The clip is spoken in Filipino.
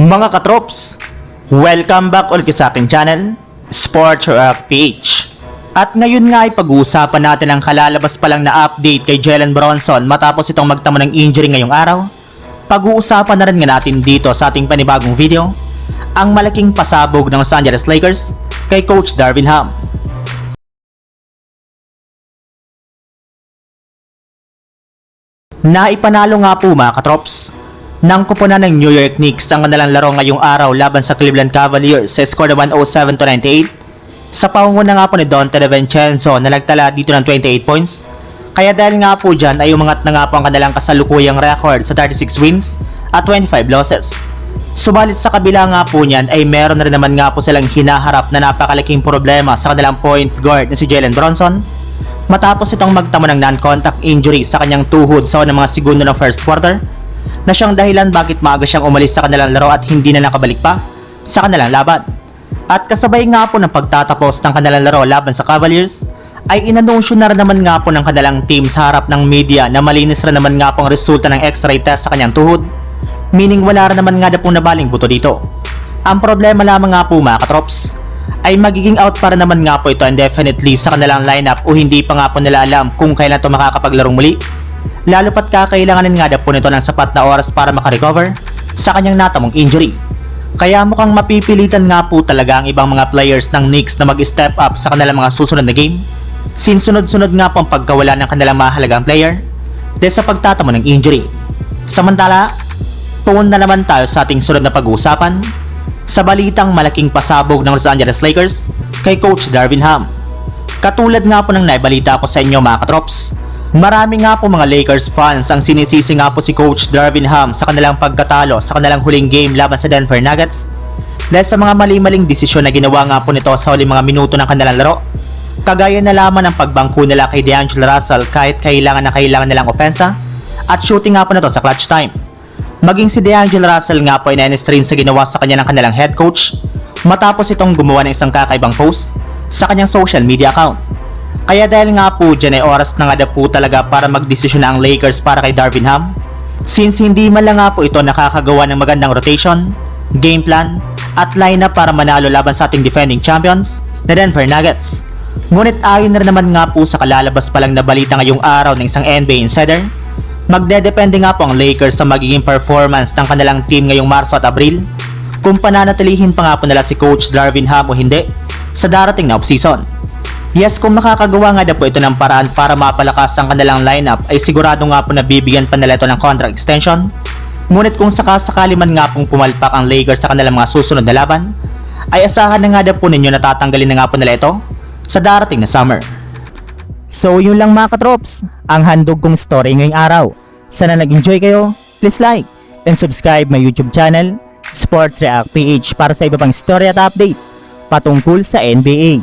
Mga katrops, welcome back ulit sa aking channel, Sports Rock PH. At ngayon nga ay pag-uusapan natin ang kalalabas pa lang na update kay Jalen Bronson matapos itong magtamo ng injury ngayong araw. Pag-uusapan na rin nga natin dito sa ating panibagong video, ang malaking pasabog ng Los Angeles Lakers kay Coach Darvin Ham. Naipanalo nga po mga katrops ng kupunan ng New York Knicks ang kanilang laro ngayong araw laban sa Cleveland Cavaliers sa score na 107 to 98 sa pangunguna nga po ni Dante DiVincenzo na nagtala dito ng 28 points kaya dahil nga po dyan ay umangat na nga po ang kanilang kasalukuyang record sa 36 wins at 25 losses. Subalit sa kabila nga po niyan ay meron na rin naman nga po silang hinaharap na napakalaking problema sa kanilang point guard na si Jalen Bronson. Matapos itong magtamo ng non-contact injury sa kanyang tuhod sa unang mga segundo ng first quarter na siyang dahilan bakit maaga siyang umalis sa kanilang laro at hindi na nakabalik pa sa kanilang laban. At kasabay nga po ng pagtatapos ng kanilang laro laban sa Cavaliers ay inanunsyo na naman nga po ng kanilang team sa harap ng media na malinis rin naman nga po ang resulta ng x-ray test sa kanyang tuhod meaning wala rin naman nga na pong nabaling buto dito. Ang problema lamang nga po mga katrops ay magiging out para naman nga po ito indefinitely sa kanilang lineup o hindi pa nga po nila alam kung kailan ito makakapaglarong muli. Lalo pat kakailanganin nga na po nito ng sapat na oras para makarecover sa kanyang natamong injury. Kaya mukhang mapipilitan nga po talaga ang ibang mga players ng Knicks na mag-step up sa kanilang mga susunod na game since sunod-sunod nga po ang pagkawala ng kanilang mahalagang player dahil sa pagtatamo ng injury. Samantala, tuon na naman tayo sa ating sunod na pag-uusapan sa balitang malaking pasabog ng Los Angeles Lakers kay Coach Darvin Ham. Katulad nga po ng naibalita ko sa inyo mga katrops, marami nga po mga Lakers fans ang sinisisi nga po si Coach Darvin Ham sa kanilang pagkatalo sa kanilang huling game laban sa Denver Nuggets dahil sa mga mali-maling desisyon na ginawa nga po nito sa huling mga minuto ng kanilang laro. Kagaya na lamang ng pagbangko nila kay DeAngelo Russell kahit kailangan na kailangan nilang opensa at shooting nga po nito sa clutch time. Maging si DeAngelo Russell nga po ay na-strain sa ginawa sa kanya ng kanilang head coach matapos itong gumawa ng isang kakaibang post sa kanyang social media account. Kaya dahil nga po dyan ay oras na nga po talaga para magdesisyon na ang Lakers para kay Darvin Ham since hindi man lang nga po ito nakakagawa ng magandang rotation, game plan, at lineup para manalo laban sa ating defending champions na Denver Nuggets. Ngunit ayon na naman nga po sa kalalabas pa lang na balita ngayong araw ng isang NBA insider Magdedepende nga po ang Lakers sa magiging performance ng kanilang team ngayong Marso at Abril kung pananatilihin pa nga po nila si Coach Darvin Ham o hindi sa darating na offseason. Yes, kung makakagawa nga na po ito ng paraan para mapalakas ang kanilang lineup ay sigurado nga po na bibigyan pa nila ito ng contract extension. Ngunit kung sakasakali man nga pong pumalpak ang Lakers sa kanilang mga susunod na laban, ay asahan na nga na po ninyo na tatanggalin na nga po nila ito sa darating na summer. So yun lang mga katrops, ang handog kong story ngayong araw. Sana nag-enjoy kayo, please like and subscribe my YouTube channel, Sports React PH para sa iba pang story at update patungkol sa NBA.